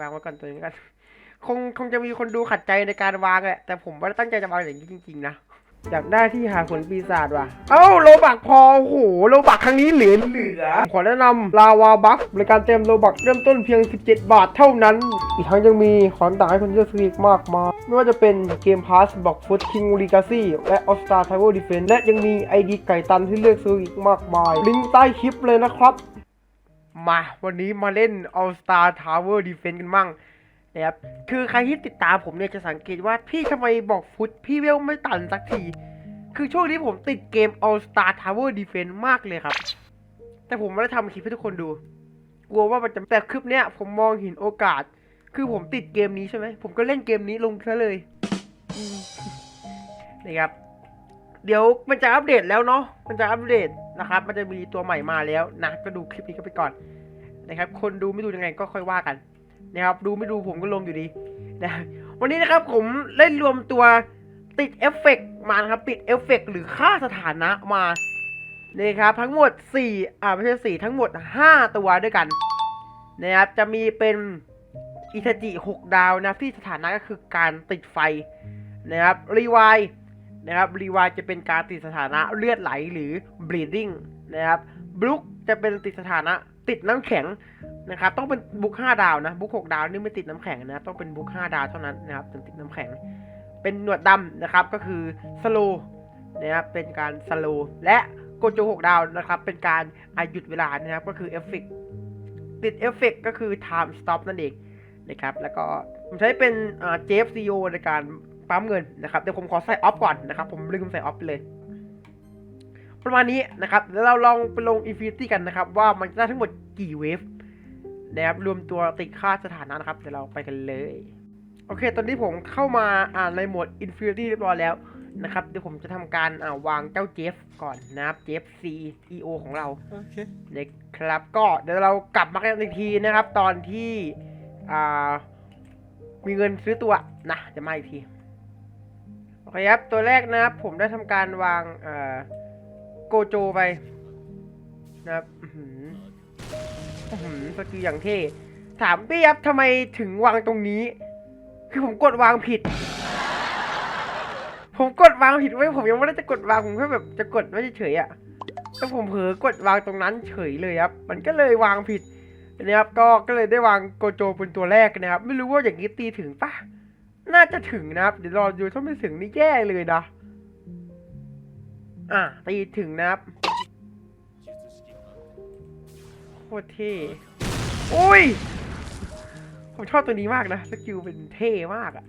วางไว้ก่อนตัวนี้กัน คงคงจะมีคนดูขัดใจในการวางแหละ แต่ผมไม่ได้ตั้งใจจะวางอย่างนี้จริงๆนะ อยากได้ที่หาผลปีศาจว่ะ เอ้าโลบักพอ โอ้โห โลบักครั้งนี้เหลือเหลือ ขอแนะนำลาวาบัคบริการเต็มโลบักเริ่มต้นเพียง 17 บาทเท่านั้น อีกทั้งยังมีของต่างให้คนเลือกซื้ออีกมากมาย ไม่ว่าจะเป็นเกมพาสบอกฟุตคิงลีกาซี่และออสตาทาวเวอร์ดิเฟนและยังมีไอดีไก่ตันที่เลือกซื้ออีกมากมาย ลิงก์ใต้คลิปเลยนะครับ มาวันนี้มาเล่น All Star Tower Defense กันมั่งนะครับคือใครที่ติดตามผมเนี่ยจะสังเกตว่าพี่ทำไมบอกฟุตพี่เวลไม่ตันสักที คือช่วงนี้ผมติดเกม All Star Tower Defense มากเลยครับ แต่ผมไม่ได้ทำคลิปให้ทุกคนดู กลัวว่ามันจะแต่คลิปเนี้ยผมมองเห็นโอกาส คือผมติดเกมนี้ใช่ไหม ผมก็เล่นเกมนี้ลงซะเลยนะครับ เดี๋ยวมันจะอัปเดตแล้วเนาะมันจะอัปเดต นะครับ มันจะมีตัวใหม่มาแล้วนะ ก็ดูคลิปนี้กันไปก่อนนะครับ คนดูไม่ดูยังไงก็ค่อยว่ากันนะครับ ดูไม่ดูผมก็ลงอยู่ดีนะวันนี้นะครับผมเล่นรวมตัวติดเอฟเฟกต์มานะครับ ติดเอฟเฟกต์หรือค่าสถานะมานะครับทั้งหมด 4 อ่าไม่ใช่ 4 ทั้งหมด 5 ตัวด้วยกันนะครับจะมีเป็นอิทจิ 6 ดาวนะที่สถานะก็คือการติดไฟนะครับรีวาย นะครับรีวายจะเป็นการติดสถานะเลือดไหลหรือ bleeding นะครับบลุกจะเป็นติดสถานะติดน้ำแข็งนะครับต้องเป็นบุ๊ก5ดาวนะบุ๊ก6ดาวนี่ไม่ติดน้ำแข็งนะต้องเป็นบุ๊ก5ดาวเท่านั้นนะครับถึงติดน้ำแข็ง เป็นหนวดดำนะครับก็คือสโลนะครับเป็นการสโลและโกโจ6ดาวนะครับเป็นการอาหยุดเวลานะครับก็คือเอฟเฟกติดเอฟเฟกก็คือ time stop นั่นเองนะครับแล้วก็ผมใช้เป็นอ่า JFCO ในการ ปั๊มเงินนะครับเดี๋ยวผมขอใส่ออฟก่อนนะครับ ผมลืมใส่ออฟไปเลย ประมาณนี้นะครับเดี๋ยวเราลองไปลงอินฟินิตี้กันนะครับ ว่ามันจะได้ทั้งหมดกี่เวฟนะครับรวมตัวติดค่าสถานะนะครับเดี๋ยวเราไปกันเลย โอเค ตอนนี้ผมเข้ามาอ่านในโหมด Infinity เรียบร้อยแล้วนะครับเดี๋ยวผมจะทำการอ่าวางเจ้าเจฟก่อนนะครับเจฟ CEO ของเรา Okay. นะครับก็เดี๋ยวเรากลับมากันอีกทีนะครับ ตอนที่อ่ามีเงินซื้อตัวนะจะมาอีกทีโอเคครับ ตัวแรกนะครับ ผมได้ทำการวางเอ่อโกโจไปนะครับอื้อหืออื้อหือสกิลอย่างเท่ ถามพี่ครับทำไมถึงวางตรงนี้ คือผมกดวางผิด ผมกดวางผิดไว้ผมยังไม่ได้จะกดวางผมแค่แบบจะกดไว้เฉยๆอะแต่ผมเผลอกดวางตรงนั้นเฉยเลยครับ มันก็เลยวางผิดนะครับก็ก็เลยได้วางโกโจเป็นตัวแรกนะครับ ไม่รู้ว่าอย่างนี้ตีถึงปะ น่าจะถึงนะครับ เดี๋ยวรอดูถ้าไม่ถึงนี่แย่เลยนะ อะตีถึงนะครับโคตรเท่อุ้ย ผมชอบตัวนี้มากนะสกิลเป็นเท่มากอะ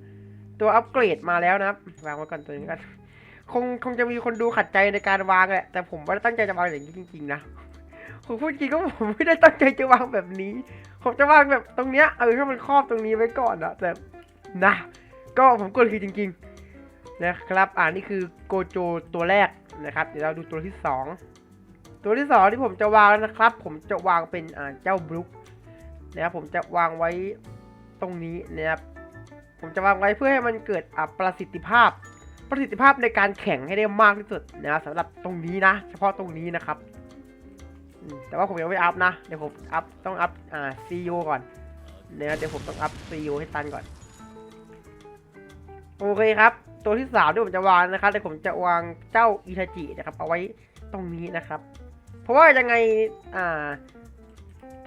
ตัวอัปเกรดมาแล้วนะครับวางไว้ก่อนตัวนี้กันคงคงจะมีคนดูขัดใจในการวางแหละแต่ผมไม่ได้ตั้งใจจะวางอย่างนี้จริงๆนะผมพูดจริงก็ผมไม่ได้ตั้งใจจะวางแบบนี้ ผมจะวางแบบตรงเนี้ยเออให้มันครอบตรงนี้ไว้ก่อนอะแต่นะ ก็ผมกดคือจริงๆนะครับ อ่านี่คือโกโจตัวแรกนะครับ เดี๋ยวเราดูตัวที่สองตัวที่สองที่ผมจะวางนะครับ ผมจะวางเป็นอ่าเจ้าบลุกนะครับผมจะวางไว้ตรงนี้นะครับผมจะวางไว้เพื่อให้มันเกิดอ่าประสิทธิภาพ ประสิทธิภาพในการแข่งให้ได้มากที่สุดนะสำหรับตรงนี้นะ เฉพาะตรงนี้นะครับ แต่ว่าผมยังไม่อัพนะ เดี๋ยวผมอัพต้องอัพอ่าซีโอก่อนนะเดี๋ยวผมต้องอัพซีโอให้ตันก่อน โอเคครับ ตัวที่สามที่ผมจะวางนะครับเดี๋ยวผมจะวางเจ้าอิทาจินะครับ เอาไว้ตรงนี้นะครับ เพราะว่ายังไงอ่า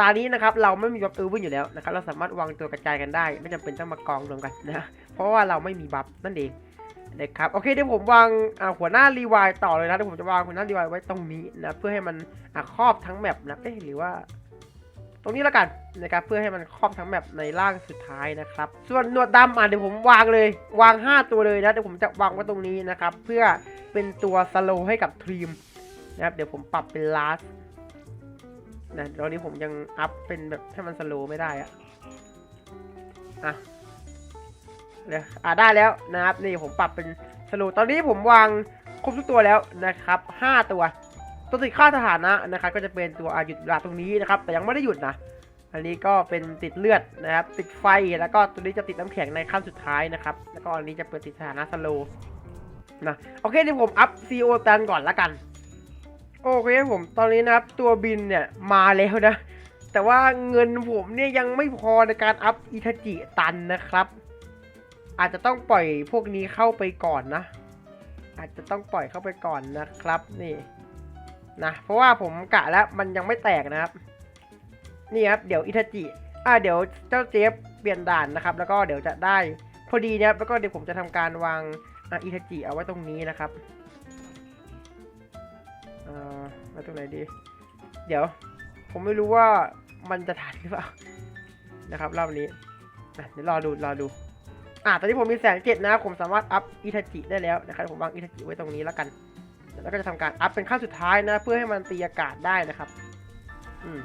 ตานี้นะครับเราไม่มีบัฟเออร์วินอยู่แล้วนะครับ เราสามารถวางตัวกระจายกันได้ ไม่จำเป็นต้องมากองรวมกันนะเพราะว่าเราไม่มีบัฟนั่นเองนะครับโอเคเดี๋ยวผมวางหัวหน้ารีวายต่อเลยนะเดี๋ยวผมจะวางหัวหน้ารีวายไว้ตรงนี้นะเพื่อให้มันครอบทั้งแมปนะเอ๊ะหรือว่า ตรงนี้แล้วกันนะครับเพื่อให้มันครอบทั้งแมปในร่างสุดท้ายนะครับ ส่วนหนวดดำอะเดี๋ยวผมวางเลย วาง 5 ตัวเลยนะเดี๋ยวผมจะวางไว้ตรงนี้นะครับ เพื่อเป็นตัวสโลให้กับทรีมนะครับเดี๋ยวผมปรับเป็นลาสนะตอนนี้ผมยังอัพเป็นแบบให้มันสโลไม่ได้อะอะเนี่ยอ่าได้แล้วนะครับนี่ผมปรับเป็นสโลว์ตอนนี้ผมวางครบทุกตัวแล้วนะครับห้าตัว ตัวติดค่าสถานะนะครับก็จะเป็นตัวอาหยุดเวลาตรงนี้นะครับ แต่ยังไม่ได้หยุดนะอันนี้ก็เป็นติดเลือดนะครับ ติดไฟแล้วก็ตัวนี้จะติดน้ำแข็งในขั้นสุดท้ายนะครับ แล้วก็อันนี้จะเป็นติดสถานะสโลว์นะโอเคเดี๋ยวผมอัพซีโอตันก่อนละกัน โอเคผมตอนนี้นะครับ ตัวบินเนี่ยมาแล้วนะ แต่ว่าเงินผมเนี่ยยังไม่พอในการอัพอิทาจิตันนะครับ อาจจะต้องปล่อยพวกนี้เข้าไปก่อนนะ อาจจะต้องปล่อยเข้าไปก่อนนะครับ นี่ นะเพราะว่าผมกะแล้วมันยังไม่แตกนะครับ นี่ครับเดี๋ยวอิทาจิอ่าเดี๋ยวเจ้าเจฟเปลี่ยนด่านนะครับ แล้วก็เดี๋ยวจะได้พอดีนะครับแล้วก็เดี๋ยวผมจะทำการวางอะอิทาจิเอาไว้ตรงนี้นะครับเอ่อไว้ตรงไหนดี เดี๋ยว ผมไม่รู้ว่ามันจะทันหรือเปล่านะครับรอบนี้อะเดี๋ยวรอดูรอดูอะตอนนี้ผมมีแสงเจ็ดนะครับผมสามารถอัพอิทาจิได้แล้วนะครับผมวางอิทาจิไว้ตรงนี้แล้วกัน แล้วก็จะทำการอัพเป็นขั้นสุดท้ายนะ เพื่อให้มันตีอากาศได้นะครับ อืม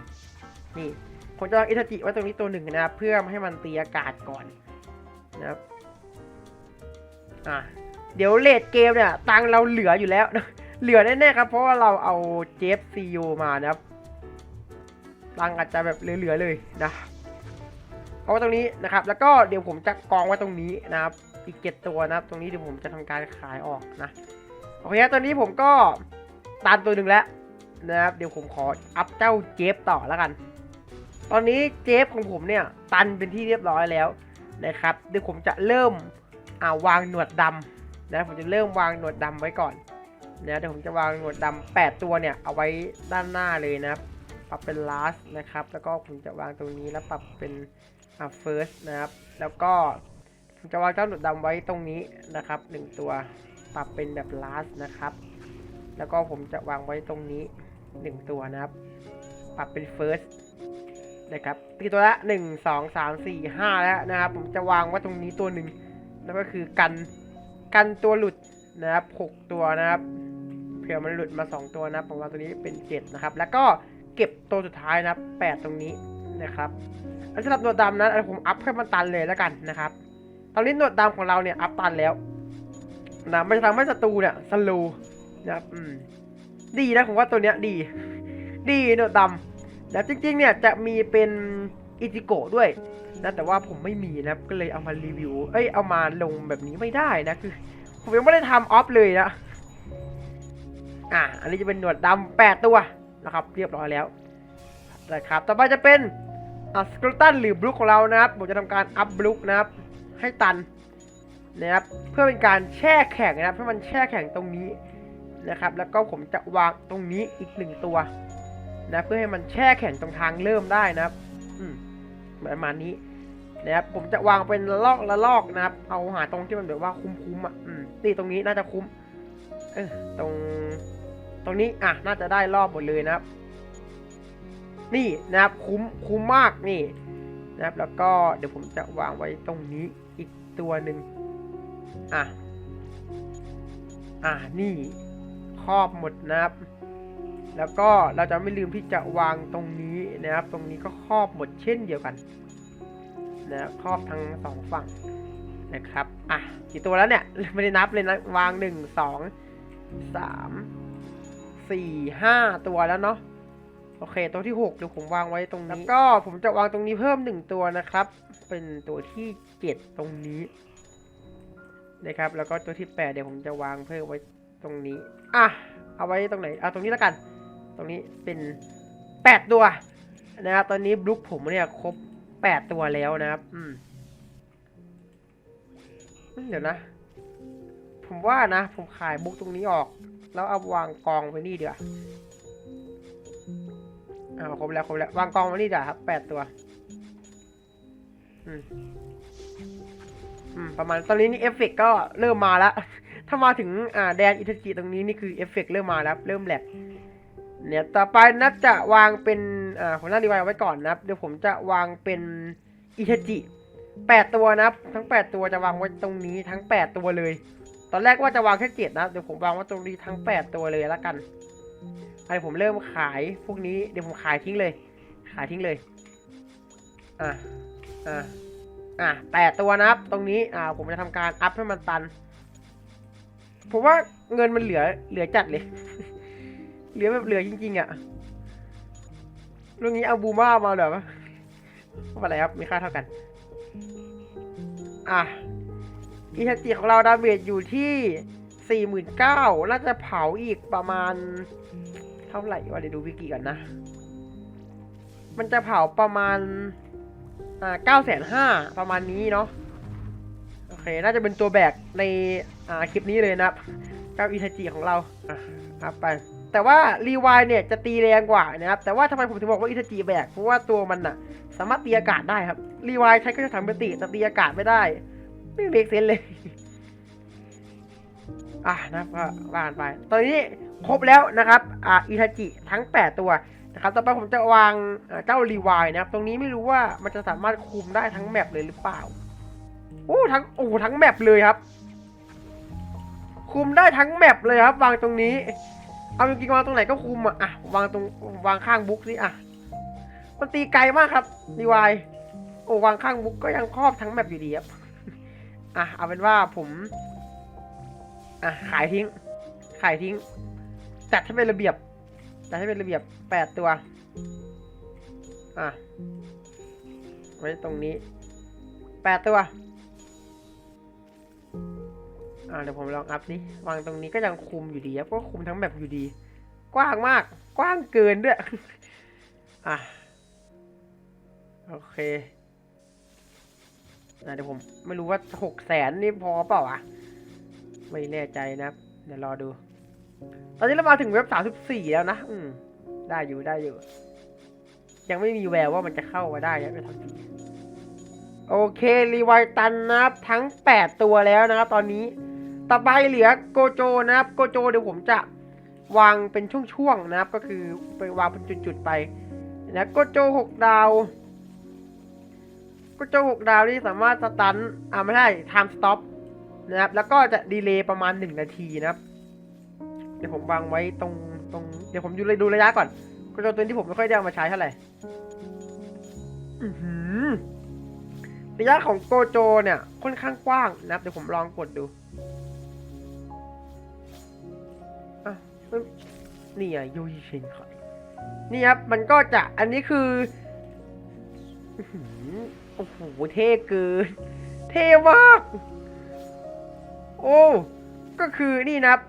นี่ผมจะวางอิทจิไว้ตรงนี้ตัวหนึ่งนะครับเพื่อไม่ให้มันตีอากาศก่อนนะครับอะเดี๋ยวเลดเกมเนี่ย ตังเราเหลืออยู่แล้ว เหลือแน่ๆครับ เพราะว่าเราเอาเจฟซีโมานะครับ ตังอาจจะแบบเหลือๆเลยนะเอาไว้ตรงนี้นะครับ แล้วก็เดี๋ยวผมจะกองไว้ตรงนี้นะครับ อีกเจ็ดตัวนะครับ ตรงนี้เดี๋ยวผมจะทำการขายออกนะ เคตอนนี้ผมก็ตันตัวหนึ่งแล้วนะครับ เดี๋ยวผมขออัพเจ้าเจฟต่อแล้วกัน ตอนนี้เจฟของผมเนี่ย ตันเป็นที่เรียบร้อยแล้วนะครับ เดี๋ยวผมจะเริ่มอ่าวางหนวดดำนะผมจะเริ่มวางหนวดดำไว้ก่อนนะเดี๋ยวผมจะวางหนวดดำแปดตัวเนี่ยเอาไว้ด้านหน้าเลยนะครับปรับเป็น last นะครับ แล้วก็ผมจะวางตรงนี้แล้วปรับเป็น first นะครับ แล้วก็ผมจะวางเจ้าหนวดดำไว้ตรงนี้นะครับหนึ่งตัว ปรับเป็นแบบ last นะครับ แล้วก็ผมจะวางไว้ตรงนี้หนึ่งตัวนะครับ ปรับเป็น first นะครับตีตัวละหนึ่งสองสามสี่ห้าแล้วนะครับ ผมจะวางไว้ตรงนี้ตัวหนึ่งแล้วก็คือกันกันตัวหลุดนะครับหกตัวนะครับเผื่อมันหลุดมาสองตัวนะครับผมวางตัวนี้เป็นเจ็ดนะครับ แล้วก็เก็บตัวสุดท้ายนะครับแปดตรงนี้นะครับแล้วสำหรับหนวดดำนะผมอัพให้มันตันเลยแล้วกันนะครับ ตอนนี้หนวดดำของเราเนี่ยอัพตันแล้ว นะมันจะทำให้ศัตรูเนี่ยสโลนะครับอืมดีนะผมว่าตัวเนี้ยดี ดีหนวดดำแล้วจริงๆเนี่ยจะมีเป็นอิจิโกะด้วยนะแต่ว่าผมไม่มีนะครับก็เลยเอามารีวิว เอ้ยเอามาลงแบบนี้ไม่ได้นะคือ ผมยังไม่ได้ทำออฟเลยนะอะอันนี้จะเป็นหนวดดำแปดตัวนะครับ เรียบร้อยแล้วนะครับต่อไปจะเป็นอ่าสกรตันหรือบลูคของเรานะครับผมจะทำการอัพบลูคนะครับ ให้ตัน นะครับ เพื่อเป็นการแช่แข็งนะครับให้มันแช่แข็งตรงนี้นะครับ แล้วก็ผมจะวางตรงนี้อีกหนึ่งตัวนะเพื่อให้มันแช่แข็งตรงทางเริ่มได้นะครับ อืมประมาณนี้นะครับผมจะวางเป็นละลอกละลอกนะครับ เอาหาตรงที่มันแบบว่าคุ้มๆอะอืมนี่ตรงนี้น่าจะคุ้มเออตรงตรงนี้อะน่าจะได้รอบหมดเลยนะครับ นี่นะครับคุ้มคุ้มมากนี่นะครับ แล้วก็เดี๋ยวผมจะวางไว้ตรงนี้อีกตัวหนึ่ง อะ อะนี่ครอบหมดนะครับ แล้วก็เราจะไม่ลืมที่จะวางตรงนี้นะครับ ตรงนี้ก็ครอบหมดเช่นเดียวกันนะครอบทั้งสองฝั่งนะครับ อะ กี่ตัวแล้วเนี่ย ไม่ได้นับเลยนะ วางหนึ่งสองสามสี่ห้าตัวแล้วเนาะโอเค ตัวที่หกเดี๋ยวผมวางไว้ตรงนี้ แล้วก็ผมจะวางตรงนี้เพิ่มหนึ่งตัวนะครับ เป็นตัวที่เจ็ดตรงนี้ นะครับ แล้วก็ตัวที่แปดเดี๋ยวผมจะวางเพิ่มไว้ตรงนี้ อะ เอาไว้ตรงไหน เอาตรงนี้แล้วกัน ตรงนี้เป็นแปดตัวนะครับ ตอนนี้บลุกผมเนี่ยครบแปดตัวแล้วนะครับ อืม เดี๋ยวนะ ผมว่านะ ผมขายบุกตรงนี้ออก แล้วเอาวางกองไว้นี่เดี๋ยวาอ่าครบแล้วครบแล้ว วางกองไว้นี่เดี๋ยวครับแปดตัว อืม ประมาณตอนนี้นี่เอฟเฟกต์ก็เริ่มมาแล้ว ถ้ามาถึงอ่าแดนอิทาจิตรงนี้นี่คือเอฟเฟกต์เริ่มมาแล้ว เริ่มแหลกเนี่ยต่อไปนับจะวางเป็นอ่าผมนั่งดีไว้ไว้ก่อนนะครับเดี๋ยวผมจะวางเป็นอิทาจิแปดตัวนะครับ ทั้งแปดตัวจะวางไว้ตรงนี้ทั้งแปดตัวเลย ตอนแรกว่าจะวางแค่เจ็ดนะเดี๋ยวผมวางไว้ตรงนี้ทั้งแปดตัวเลยแล้วกันไอผมเริ่มขายพวกนี้เดี๋ยวผมขายทิ้งเลย ขายทิ้งเลยอะอะ อะแปดตัวนะครับตรงนี้อ่าผมจะทำการอัพให้มันตัน ผมว่าเงินมันเหลือเหลือจัดเลย เหลือแบบเหลือจริงๆอะเรื่องนี้เอาบูมามาเหรอวะไม่เป็นไรครับมีค่าเท่ากัน อะอิทาจิของเราดาเมจอยู่ที่สี่หมื่นเก้าน่าจะเผาอีกประมาณ เท่าไหร่วะเดี๋ยวดูวิกิก่อนนะ มันจะเผาประมาณ อ่าเก้าแสนห้าประมาณนี้เนาะโอเค น่าจะเป็นตัวแบกในอ่าคลิปนี้เลยนะครับเจ้าอิทาจิของเราอะครับไป แต่ว่ารีวายเนี่ยจะตีแรงกว่านะครับ แต่ว่าทำไมผมถึงบอกว่าอิทาจิแบก เพราะว่าตัวมันน่ะสามารถตีอากาศได้ครับ รีวายใช้ก็จะทำปกติแต่ตีอากาศไม่ได้ ไม่เมกเซนเลย อะนะครับก็ว่านไป ตอนนี้ครบแล้วนะครับ อ่าอิทาจิทั้ง 8 ตัว นะครับต่อไปผมจะวางเจ้ารีวายนะครับ ตรงนี้ไม่รู้ว่ามันจะสามารถคุมได้ทั้งแมปเลยหรือเปล่าโอ้ทั้งโอ้ทั้งแมปเลยครับ คุมได้ทั้งแมปเลยครับ วางตรงนี้ เอาจริงๆวางตรงไหนก็คุมอะอะวางตรงวางข้างบุ๊กนี่อะมันตีไกลมากครับรีวายโอ้วางข้างบุ๊กก็ยังครอบทั้งแมปอยู่ดีครับอะเอาเป็นว่าผมอะขายทิ้ง ขายทิ้งจัดให้เป็นระเบียบ จัดให้เป็นระเบียบแปดตัว อะ ไว้ตรงนี้แปดตัว อ่าเดี๋ยวผมลองอัพนี่วางตรงนี้ก็ยังคุมอยู่ดีครับก็คุมทั้งแบบอยู่ดี กว้างมาก กว้างเกินด้วย อะ โอเคอะเดี๋ยวผมไม่รู้ว่าหกแสนนี่พอเปล่าอะ ไม่แน่ใจนะครับเดี๋ยวรอดู ตอนนี้เรามาถึงเว็บสามสิบสี่แล้วนะ อืม ได้อยู่ได้อยู่ ยังไม่มีแววว่ามันจะเข้ามาได้นะไปทำทีโอเค รีไวตันนะครับ ทั้งแปดตัวแล้วนะครับตอนนี้ ต่อไปเหลือโกโจนะครับ โกโจเดี๋ยวผมจะวางเป็นช่วงๆนะครับ ก็คือไปวางเป็นจุดๆไปนะโกโจหกดาวโกโจหกดาวนี่สามารถสตัน อ่าไม่ใช่ไทม์สต็อปนะครับ แล้วก็จะดีเลย์ประมาณหนึ่งนาทีนะครับ เดี๋ยวผมวางไว้ตรงตรงเดี๋ยวผมดูเลยดูระยะก่อนโกโจตัวที่ผมไม่ค่อยได้เอามาใช้เท่าไหร่ระยะของโกโจเนี่ยค่อนข้างกว้างนะครับเดี๋ยวผมลองกดดูนี่อะโยชิเชนครับนี่ครับ มันก็จะอันนี้คืออื้อหือโอ้โหเท่เกิน เท่มาก โอ้ ก็คือนี่นะครับ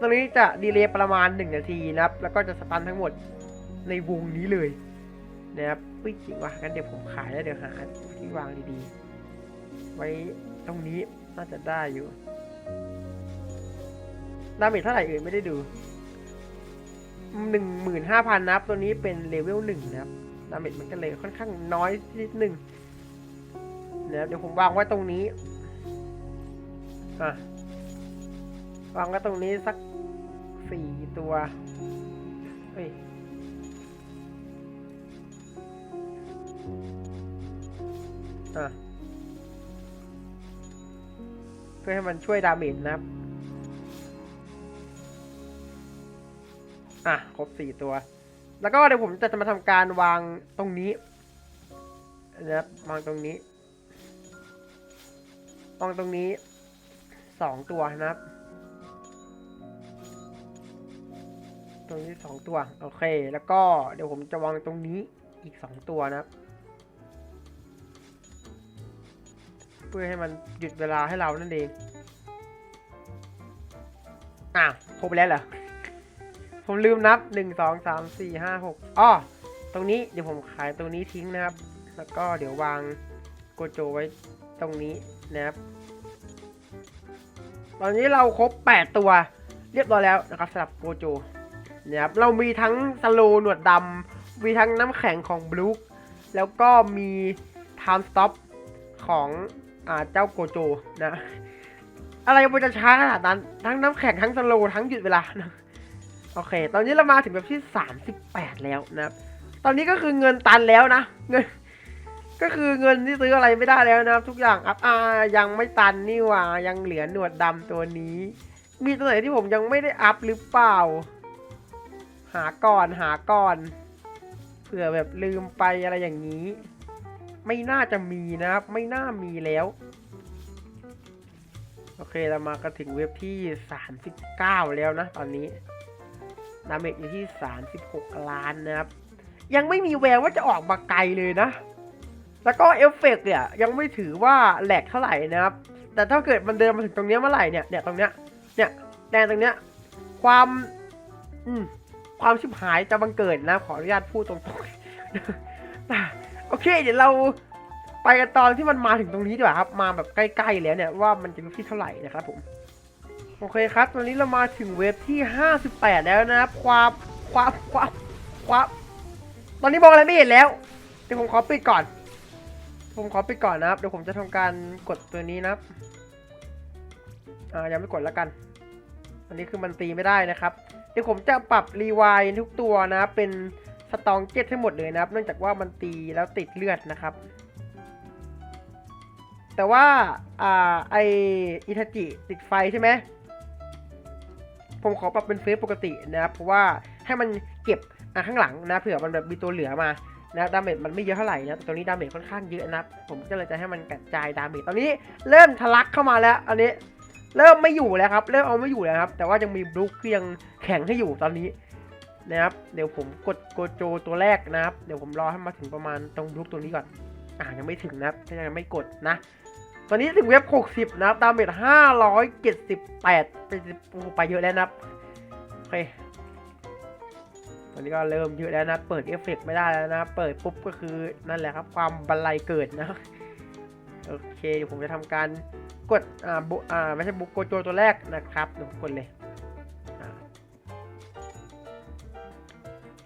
ตรงนี้จะดีเลย์ประมาณหนึ่งนาทีนะครับ แล้วก็จะสตันทั้งหมดในวงนี้เลยนะครับอุ้ยจริงว่ะงั้นเดี๋ยวผมขายแล้วเดี๋ยวหาที่วางดีๆ ไว้ตรงนี้น่าจะได้อยู่ดาเมจเท่าไหร่เอ่ยไม่ได้ดูหนึ่งหมื่นห้าพันนะครับ ตัวนี้เป็นเลเวลหนึ่งนะครับ ดาเมจมันก็เลยค่อนข้างน้อยนิดนึงนะครับเดี๋ยวผมวางไว้ตรงนี้อะวางไว้ตรงนี้สัก สี่ตัวเฮ้ยอะเพื่อให้มันช่วยดาเมจนะครับ อะ ครบสี่ตัว แล้วก็เดี๋ยวผมจะจะมาทำการวางตรงนี้นะครับวางตรงนี้วางตรงนี้สองตัวนะครับ ตรงนี้สองตัวโอเค แล้วก็เดี๋ยวผมจะวางตรงนี้อีกสองตัวนะครับเพื่อให้มันหยุดเวลาให้เรานั่นเองอะครบแล้วเหรอผมลืมนับหนึ่งสองสามสี่ห้าหกอ้อตรงนี้เดี๋ยวผมขายตรงนี้ทิ้งนะครับ แล้วก็เดี๋ยววางโกโจไว้ตรงนี้นะครับ ตอนนี้เราครบ 8 ตัวเรียบร้อยแล้วนะครับสำหรับโกโจ นะครับเรามีทั้งสโลหนวดดำมีทั้งน้ำแข็งของบลูคแล้วก็มีไทม์สต็อปของอ่าเจ้าโกโจนะ อะไรมันจะช้าขนาดนั้นทั้งน้ำแข็งทั้งสโลทั้งหยุดเวลานะโอเค ตอนนี้เรามาถึงแบบที่ 38 แล้วนะครับ ตอนนี้ก็คือเงินตันแล้วนะเงินก็คือเงินที่ซื้ออะไรไม่ได้แล้วนะครับ ทุกอย่างอัพอายังไม่ตันนี่หว่ายังเหลือหนวดดำตัวนี้ มีตัวไหนที่ผมยังไม่ได้อัพหรือเปล่า หาก่อนหาก่อน เผื่อแบบลืมไปอะไรอย่างนี้ ไม่น่าจะมีนะครับ ไม่น่ามีแล้ว โอเคเรามากันถึงเว็บที่ 39 แล้วนะ ตอนนี้ดาเมจอยู่ที่ 36 ล้านนะครับ ยังไม่มีแววว่าจะออกมาไกลเลยนะ แล้วก็เอฟเฟกต์เนี่ยยังไม่ถือว่าแหลกเท่าไหร่นะครับ แต่ถ้าเกิดมันเดินมาถึงตรงเนี้ยเมื่อไหร่เนี่ยเนี่ยตรงเนี้ยเนี่ยแดงตรงเนี้ยความ อืม ความชิบหายจะบังเกิดนะ ขออนุญาตพูดตรงๆ โอเค เดี๋ยวเราไปกันตอนที่มันมาถึงตรงนี้ดีกว่าครับ มาแบบใกล้ๆแล้วเนี่ยว่ามันจะที่เท่าไหร่นะครับผม โอเคครับ ตอนนี้เรามาถึงเว็บที่ 58 แล้วนะครับ ความความความความ ตอนนี้มองอะไรไม่เห็นแล้ว เดี๋ยวผมขอปิดก่อน ผมขอปิดก่อนนะครับ เดี๋ยวผมจะทำการกดตัวนี้นะครับ อ่ายังไม่กดแล้วกัน อันนี้คือมันตีไม่ได้นะครับ ดี๋ยวผมจะปรับรีวายทุกตัวนะ เป็นสตองเจ็ตให้หมดเลยนะครับ เนื่องจากว่ามันตีแล้วติดเลือดนะครับ แต่ว่าอ่าไออิทาจิติดไฟใช่ไหมผมขอปรับเป็นเฟซปกตินะครับ เพราะว่าให้มันเก็บอข้างหลังนะเผื่อมันแบบมีตัวเหลือมานะดาเมจมันไม่เยอะเท่าไหร่นะแต่ตัวนี้ดาเมจค่อนข้างเยอะนะผมก็เลยจะให้มันกระจายดาเมจตอนนี้เริ่มทะลักเข้ามาแล้ว อันนี้ เริ่มไม่อยู่แล้วครับ เริ่มเอาไม่อยู่แล้วครับ แต่ว่ายังมีบลูคที่ยังแข็งให้อยู่ตอนนี้นะครับ เดี๋ยวผมกดโกโจตัวแรกนะครับ เดี๋ยวผมรอให้มาถึงประมาณตรงบลูคตัวนี้ก่อน อ่ายังไม่ถึงนะครับถ้ายังไม่กดนะ ตอนนี้ถึงเว็บ 60 นะครับดาเมจ578ไปโอ้โหไปเยอะแล้วนะครับ โอเค ตอนนี้ก็เริ่มเยอะแล้วนะ เปิดเอฟเฟกไม่ได้แล้วนะ เปิดปุ๊บก็คือนั่นแหละครับ ความบันไลเกิดนะ โอเคเดี๋ยวผมจะทำการ กดอ่าบุอ่าไม่ใช่บุกโกโจตัวแรกนะครับเดี๋ยวผมกดเลยอ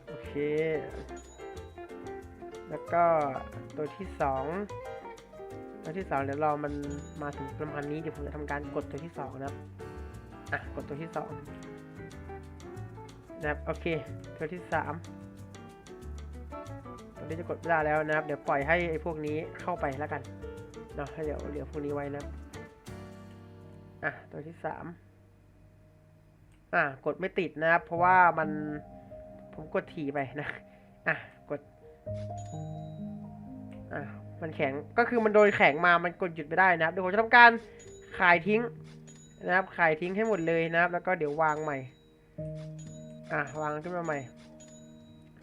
โอเค แล้วก็ตัวที่สองตัวที่สองเดี๋ยวรอมันมาถึงประมาณนี้เดี๋ยวผมจะทำการกดตัวที่สองนะครับอะกดตัวที่สองนะครับโอเคตัวที่สามตัวนี้จะกดไม่ได้แล้วนะครับ เดี๋ยวปล่อยให้ไอ้พวกนี้เข้าไปแล้วกันเนาะเดี๋ยวเหลือพวกนี้ไว้นะครับ อะตัวที่สามอะกดไม่ติดนะครับ เพราะว่ามันผมกดถี่ไปนะ อะกด อะมันแข็ง ก็คือมันโดนแข็งมา มันกดหยุดไม่ได้นะครับเดี๋ยวผมจะทำการขายทิ้งนะครับ ขายทิ้งให้หมดเลยนะครับ แล้วก็เดี๋ยววางใหม่ อะวางขึ้นมาใหม่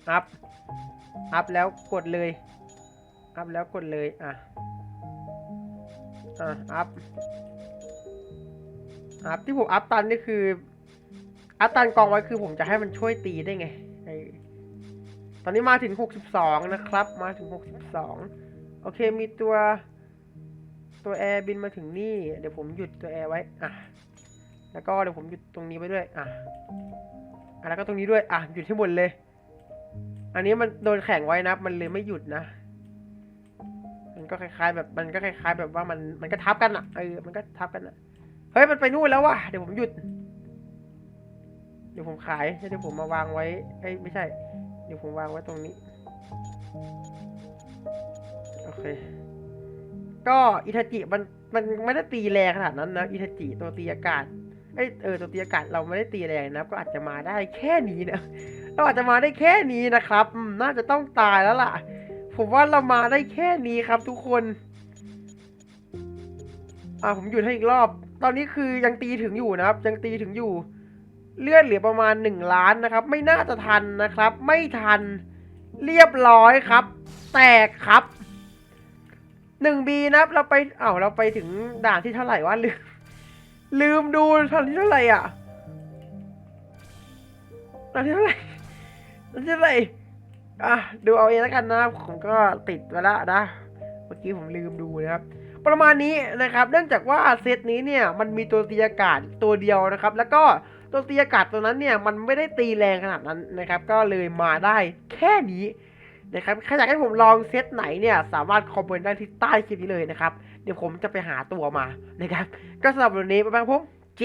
อัพ อัพแล้วกดเลย อัพแล้วกดเลย อะ อะ อัพ อัพที่ผมอัพตันนี่คือ อัพตันกองไว้คือผมจะให้มันช่วยตีได้ไงตอนนี้มาถึง62นะครับ มาถึง62โอเคมีตัวตัวแอร์บินมาถึงนี่ เดี๋ยวผมหยุดตัวแอร์ไว้อะแล้วก็เดี๋ยวผมหยุดตรงนี้ไว้ด้วยอะอะแล้วก็ตรงนี้ด้วยอะหยุดให้หมดเลย อันนี้มันโดนแข่งไว้นะ มันเลยไม่หยุดนะ มันก็คล้ายๆ แบบมันก็คล้าย ๆ แบบว่ามันมันก็ทับกันอะเออมันก็ทับกันอะ ฮ้ยมันไปนู่นแล้วว่ะเดี๋ยวผมหยุด เดี๋ยวผมขายเดี๋ยวผมมาวางไว้เอ้ยไม่ใช่ เดี๋ยวผมวางไว้ตรงนี้โอเค ก็อิทาจิมันมันไม่ได้ตีแรงขนาดนั้นนะอิทาจิตัวตีอากาศเอ้ยเออตัวตีอากาศเราไม่ได้ตีแรงนะก็อาจจะมาได้แค่นี้นะเราอาจจะมาได้แค่นี้นะครับ น่าจะต้องตายแล้วล่ะ ผมว่าเรามาได้แค่นี้ครับทุกคน อ่าผมหยุดให้อีกรอบ ตอนนี้คือยังตีถึงอยู่นะครับ ยังตีถึงอยู่ เลือดเหลือประมาณหนึ่งล้านนะครับ ไม่น่าจะทันนะครับ ไม่ทันเรียบร้อยครับ แตกครับหนึ่งบีนะครับเราไปเอ้าเราไปถึงด่านที่เท่าไหร่วะลืมลืมดูด่านที่เท่าไหร่อะด่านที่เท่าไหร่ด่านที่เท่าไหร่อะดูเอาเองแล้วกันนะครับผมก็ติดไปแล้วนะ เมื่อกี้ผมลืมดูนะครับ ประมาณนี้นะครับเนื่องจากว่าเซตนี้เนี่ยมันมีตัวตีอากาศตัวเดียวนะครับ แล้วก็ตัวตีอากาศตัวนั้นเนี่ยมันไม่ได้ตีแรงขนาดนั้นนะครับ ก็เลยมาได้แค่นี้นะครับใครอยากให้ผมลองเซตไหนเนี่ยสามารถคอมเมนต์ได้ที่ใต้คลิปนี้เลยนะครับ เดี๋ยวผมจะไปหาตัวมานะครับ ก็สำหรับวันนี้ไปบ้างผมเจ